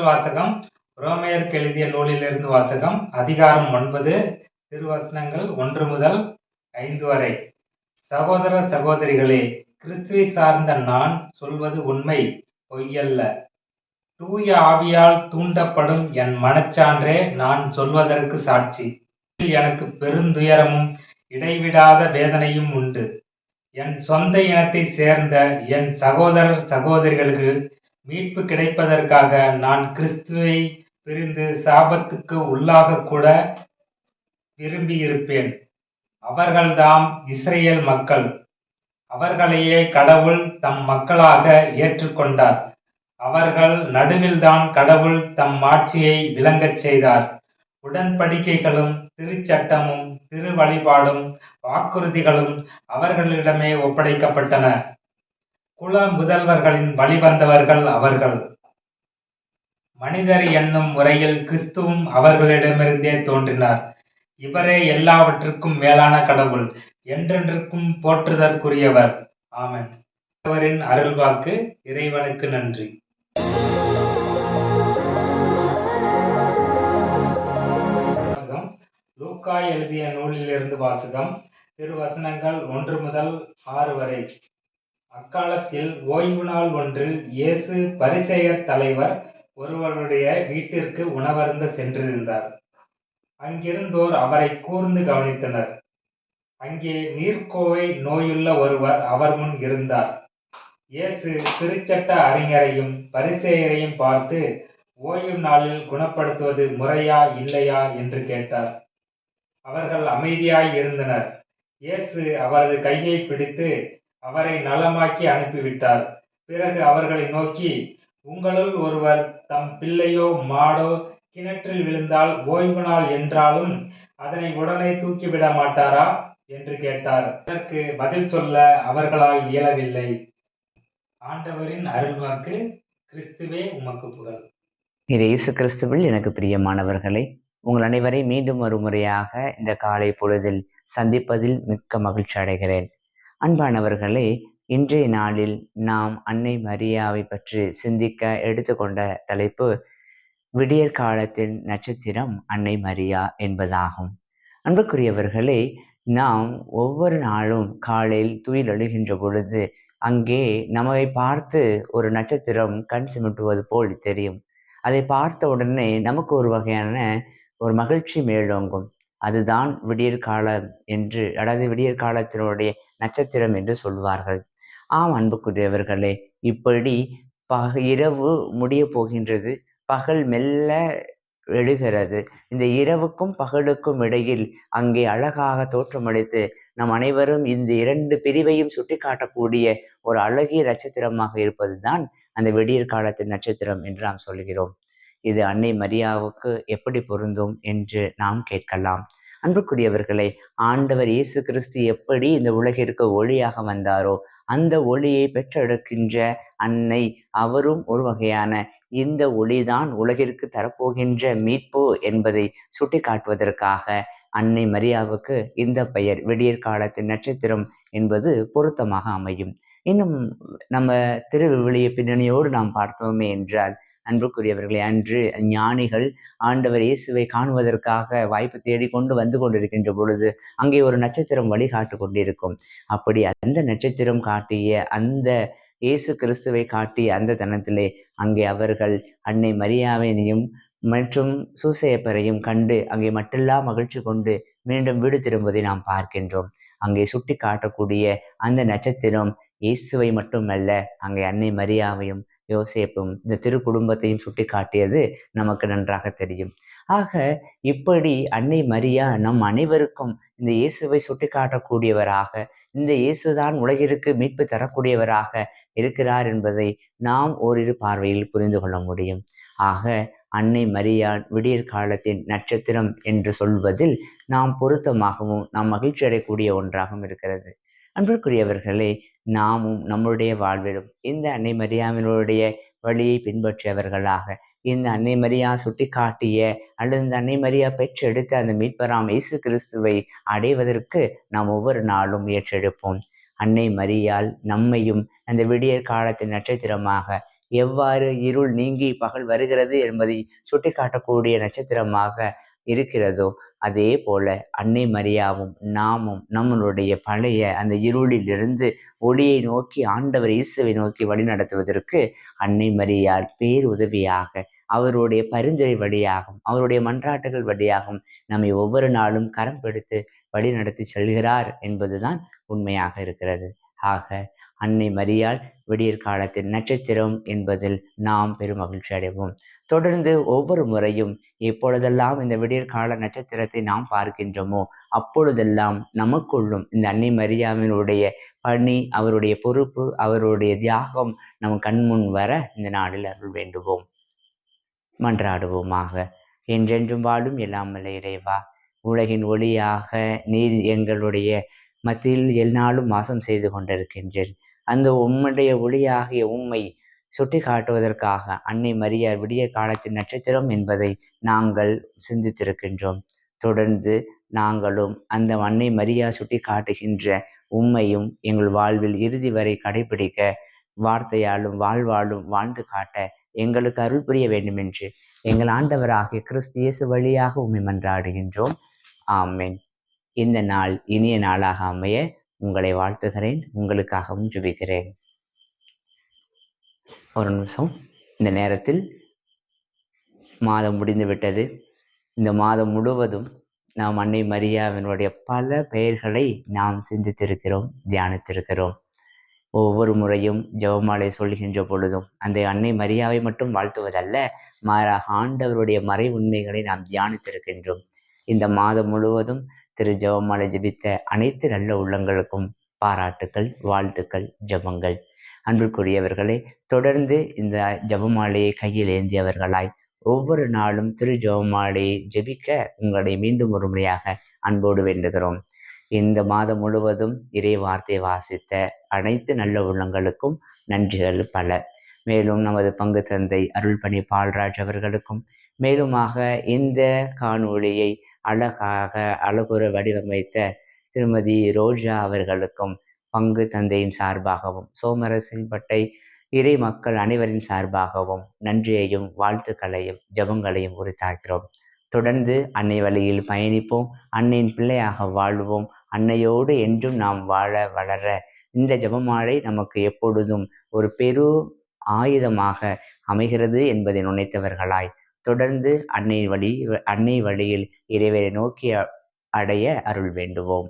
முதல் வாசகம் ரோமையருக்கு எழுதிய நூலிலிருந்து வாசகம் அதிகாரம் ஒன்பது திருவசனங்கள் ஒன்று முதல் ஐந்து வரை. சகோதர சகோதரிகளே கிறிஸ்துவை சார்ந்த நான் சொல்வது உண்மை பொய்யல்ல. தூய ஆவியால் தூண்டப்படும் என் மனச்சான்றே நான் சொல்வதற்கு சாட்சி. எனக்கு பெருந்துயரமும் இடைவிடாத வேதனையும் உண்டு. என் சொந்த இனத்தை சேர்ந்த என் சகோதரர் சகோதரிகளுக்கு மீட்பு கிடைப்பதற்காக நான் கிறிஸ்துவை பிரிந்து சாபத்துக்கு உள்ளாக கூட விரும்பியிருப்பேன். அவர்கள்தாம் இஸ்ரேல் மக்கள். அவர்களையே கடவுள் தம் மக்களாக ஏற்றுக்கொண்டார். அவர்கள் நடுவில்தான் கடவுள் தம் ஆட்சியை விளங்கச் செய்தார். உடன்படிக்கைகளும் திருச்சட்டமும் திரு வழிபாடும் வாக்குறுதிகளும் அவர்களிடமே ஒப்படைக்கப்பட்டன. குல முதல்வர்களின் வழிவந்தவர்கள் அவர்கள். மனிதர் என்னும் முறையில் கிறிஸ்துவும் அவர்களிடமிருந்தே தோன்றினார். இவரே எல்லாவற்றுக்கும் மேலான கடவுள் என்றென்றுக்கும் போற்றுதற்குரியவர். ஆமன். அவரின் அருள்வாக்கு இறைவனுக்கு நன்றி. லூக்கா எழுதிய நூலிலிருந்து வாசகம். திருவசனங்கள் ஒன்று முதல் ஆறு வரை. அக்காலத்தில் ஓய்வு நாள் ஒன்றில் இயேசு பரிசேயர் தலைவர் ஒருவருடைய வீட்டிற்கு உணவருந்த சென்றிருந்தார். அங்கிருந்தோர் அவரை கூர்ந்து கவனித்தனர். அங்கே நீர்க்கோவை நோயுள்ள ஒருவர் அவர் முன் இருந்தார். இயேசு திருச்சட்ட அறிஞரையும் பரிசேயரையும் பார்த்து ஓய்வு நாளில் குணப்படுத்துவது முறையா இல்லையா? என்று கேட்டார். அவர்கள் அமைதியாய் இருந்தனர். இயேசு அவரது கையை பிடித்து அவரை நலமாக்கி அனுப்பிவிட்டார். பிறகு அவர்களை நோக்கி உங்களுள் ஒருவர் தம் பிள்ளையோ மாடோ கிணற்றில் விழுந்தால் ஓய்வு நாள் என்றாலும் அதனை உடனே தூக்கிவிட மாட்டாரா? என்று கேட்டார். அதற்கு பதில் சொல்ல அவர்களால் இயலவில்லை. ஆண்டவரின் அருள்வாக்கு கிறிஸ்துவே உமக்கு புகழ். இது இயேசு கிறிஸ்துவில் எனக்கு பிரியமானவர்களே உங்கள் அனைவரை மீண்டும் ஒரு முறையாக இந்த காலை பொழுதில் சந்திப்பதில் மிக்க மகிழ்ச்சி அடைகிறேன். அன்பானவர்களே இன்றைய நாளில் நாம் அன்னை மரியாவை பற்றி சிந்திக்க எடுத்துக்கொண்ட தலைப்பு விடியற் காலத்தின் நட்சத்திரம் அன்னை மரியா என்பதாகும். அன்புக்குரியவர்களே நாம் ஒவ்வொரு நாளும் காலையில் துயில் அழுகின்ற பொழுது அங்கே நம்மை பார்த்து ஒரு நட்சத்திரம் கண் சிமிட்டுவது போல் தெரியும். அதை பார்த்த உடனே நமக்கு ஒரு வகையான ஒரு மகிழ்ச்சி மேலோங்கும். அதுதான் விடியற் காலம் என்று அதாவது விடியற் காலத்தினுடைய நட்சத்திரம் என்று சொல்வார்கள். ஆம் அன்புக்குரியவர்களே இப்படி பக இரவு முடிய போகின்றது. பகல் மெல்ல எழுகிறது. இந்த இரவுக்கும் பகலுக்கும் இடையில் அங்கே அழகாக தோற்றமளித்து நம் அனைவரும் இந்த இரண்டு பிரிவையும் சுட்டிக்காட்டக்கூடிய ஒரு அழகிய நட்சத்திரமாக இருப்பதுதான் அந்த வெடியற் காலத்தின் நட்சத்திரம் என்று நாம் சொல்கிறோம். இது அன்னை மரியாவுக்கு எப்படி பொருந்தும் என்று நாம் கேட்கலாம். அன்புக்குரியவர்களே ஆண்டவர் இயேசு கிறிஸ்து எப்படி இந்த உலகிற்கு ஒளியாக வந்தாரோ அந்த ஒளியை பெற்றெடுக்கின்ற அன்னை அவரும் ஒரு வகையான இந்த ஒளிதான் உலகிற்கு தரப்போகின்ற மீட்பு என்பதை சுட்டிக்காட்டுவதற்காக அன்னை மரியாவுக்கு இந்த பெயர் விடியற் காலத்தின் நட்சத்திரம் என்பது பொருத்தமாக அமையும். இன்னும் நம்ம திருவிவிலிய பின்னணியோடு நாம் பார்த்தோமே என்றால் அன்புக்குரியவர்களே அன்று ஞானிகள் ஆண்டவர் இயேசுவை காணுவதற்காக வாய்ப்பு தேடி கொண்டு வந்து கொண்டிருக்கின்ற பொழுது அங்கே ஒரு நட்சத்திரம் வழிகாட்டு கொண்டிருக்கும். அப்படி அந்த நட்சத்திரம் காட்டிய அந்த இயேசு கிறிஸ்துவை காட்டிய அந்த தனத்திலே அங்கே அவர்கள் அன்னை மரியாவினையும் மற்றும் சூசையப்பரையும் கண்டு அங்கே மட்டெல்லாம் மகிழ்ச்சி கொண்டு மீண்டும் வீடு திரும்புவதை நாம் பார்க்கின்றோம். அங்கே சுட்டி காட்டக்கூடிய அந்த நட்சத்திரம் இயேசுவை மட்டுமல்ல அங்கே அன்னை மரியாவையும் யோசேப்பும் இந்த திரு குடும்பத்தையும் சுட்டி காட்டியது நமக்கு நன்றாக தெரியும். ஆக இப்படி அன்னை மரியா நம் அனைவருக்கும் இந்த இயேசுவை சுட்டி காட்டக்கூடியவராக இந்த இயேசுதான் உலகிற்கு மீட்பு தரக்கூடியவராக இருக்கிறார் என்பதை நாம் ஓரிரு பார்வையில் புரிந்து கொள்ள முடியும். ஆக அன்னை மரியாள் விடியற் காலத்தின் நட்சத்திரம் என்று சொல்வதில் நாம் பொருத்தமாகவும் நாம் மகிழ்ச்சி அடையக்கூடிய ஒன்றாகவும் இருக்கிறது. அன்பிற்குரியவர்களே நாமும் நம்முடைய வாழ்விலும் இந்த அன்னை மரியாவினுடைய வழியை பின்பற்றியவர்களாக இந்த அன்னை மரியா சுட்டி காட்டிய அல்லது இந்த அன்னை மரியா பெற்றெடுத்த அந்த மீட்பராம் இயேசு கிறிஸ்துவை அடைவதற்கு நாம் ஒவ்வொரு நாளும் முயற்சியெடுப்போம் அன்னை மரியால் நம்மையும் அந்த விடியற் காலத்தின் நட்சத்திரமாக எவ்வாறு இருள் நீங்கி பகல் வருகிறது என்பதை சுட்டிக்காட்டக்கூடிய நட்சத்திரமாக இருக்கிறதோ அதே போல அன்னை மரியாவும் நாமும் நம்மளுடைய பழைய அந்த இருளிலிருந்து ஒளியை நோக்கி ஆண்டவர் இயேசுவை நோக்கி வழிநடத்துவதற்கு அன்னை மரியாள் பேருதவியாக அவருடைய பரிந்துரை வழியாகவும் அவருடைய மன்றாட்டுகள் வழியாகவும் நம்மை ஒவ்வொரு நாளும் கரம் பிடித்து வழி நடத்தி செல்கிறார் என்பதுதான் உண்மையாக இருக்கிறது. ஆக அன்னை மரியாள் விடியற் காலத்தில் நட்சத்திரம் என்பதில் நாம் பெரும் மகிழ்ச்சி அடைவோம். தொடர்ந்து ஒவ்வொரு முறையும் எப்பொழுதெல்லாம் இந்த விடியற் கால நட்சத்திரத்தை நாம் பார்க்கின்றோமோ அப்பொழுதெல்லாம் நமக்குள்ளும் இந்த அன்னை மரியாவினுடைய பணி அவருடைய பொறுப்பு அவருடைய தியாகம் நம் கண்முன் வர இந்த நாளில் அருள் வேண்டுவோம். மன்றாடுவோமாக. என்றென்றும் வாழும் எல்லாம் இறைவா. உலகின் ஒளியாக நீர் எங்களுடைய மத்தியில் எந்நாளும் வாசம் செய்து கொண்டிருக்கின்றேன் அந்த உம்முடைய ஒளியாகிய உம்மை சுட்டி காட்டுவதற்காக அன்னை மரியார் விடிய காலத்தின் நட்சத்திரம் என்பதை நாங்கள் சிந்தித்திருக்கின்றோம். தொடர்ந்து நாங்களும் அந்த அன்னை மரியா சுட்டி காட்டுகின்ற உண்மையும் எங்கள் வாழ்வில் இறுதி வரை கடைபிடிக்க வார்த்தையாலும் வாழ்வாலும் வாழ்ந்து காட்ட எங்களுக்கு அருள் புரிய வேண்டும் என்று எங்கள் ஆண்டவராகிய கிறிஸ்து இயேசு வழியாக உண்மை மன்றாடுகின்றோம். ஆமேன். இந்த நாள் இனிய நாளாக அமைய உங்களை வாழ்த்துகிறேன் உங்களுக்காகவும் ஜுபிக்கிறேன் ஒரு நிமிஷம். இந்த நேரத்தில் மாதம் முடிந்து விட்டது இந்த மாதம் முழுவதும் நாம் அன்னை மரியாவினுடைய பல பெயர்களை நாம் சிந்தித்திருக்கிறோம் தியானித்திருக்கிறோம். ஒவ்வொரு முறையும் ஜெபமாலை சொல்கின்ற பொழுதும் அந்த அன்னை மரியாவை மட்டும் வாழ்த்துவதல்ல மாறாக ஆண்டவருடைய மறை உண்மைகளை நாம் தியானித்திருக்கின்றோம். இந்த மாதம் முழுவதும் திரு ஜெபமாலை ஜெபித்த அனைத்து நல்ல உள்ளங்களுக்கும் பாராட்டுக்கள் வாழ்த்துக்கள் ஜெபங்கள். அன்பிற்குரியவர்களே தொடர்ந்து இந்த ஜெபமாலையை கையில் ஏந்தியவர்களாய் ஒவ்வொரு நாளும் திரு ஜெபமாலையை ஜெபிக்க உங்களை மீண்டும் ஒரு முறையாக அன்போடு வேண்டுகிறோம். இந்த மாதம் முழுவதும் இறை வார்த்தை வாசித்த அனைத்து நல்ல உள்ளங்களுக்கும் நன்றிகள் பல. மேலும் நமது பங்கு தந்தை அருள்பணி பால்ராஜ் அவர்களுக்கும் மேலுமாக இந்த காணொளியை அழகாக அழகுற வடிவமைத்த திருமதி ரோஜா அவர்களுக்கும் பங்கு தந்தையின் சார்பாகவும் சோமரசன்பட்டை இறை மக்கள் அனைவரின் சார்பாகவும் நன்றியையும் வாழ்த்துக்களையும் ஜபங்களையும் உரித்தாக்கிறோம். தொடர்ந்து அன்னை வழியில் பயணிப்போம். அன்னையின் பிள்ளையாக வாழ்வோம். அன்னையோடு என்றும் நாம் வாழ வளர இந்த ஜபமாலை நமக்கு எப்பொழுதும் ஒரு பெரு ஆயுதமாக அமைகிறது என்பதை நினைத்தவர்களாய் தொடர்ந்து அன்னை வழி அன்னை வழியில் இறைவரை நோக்கி அடைய அருள் வேண்டுவோம்.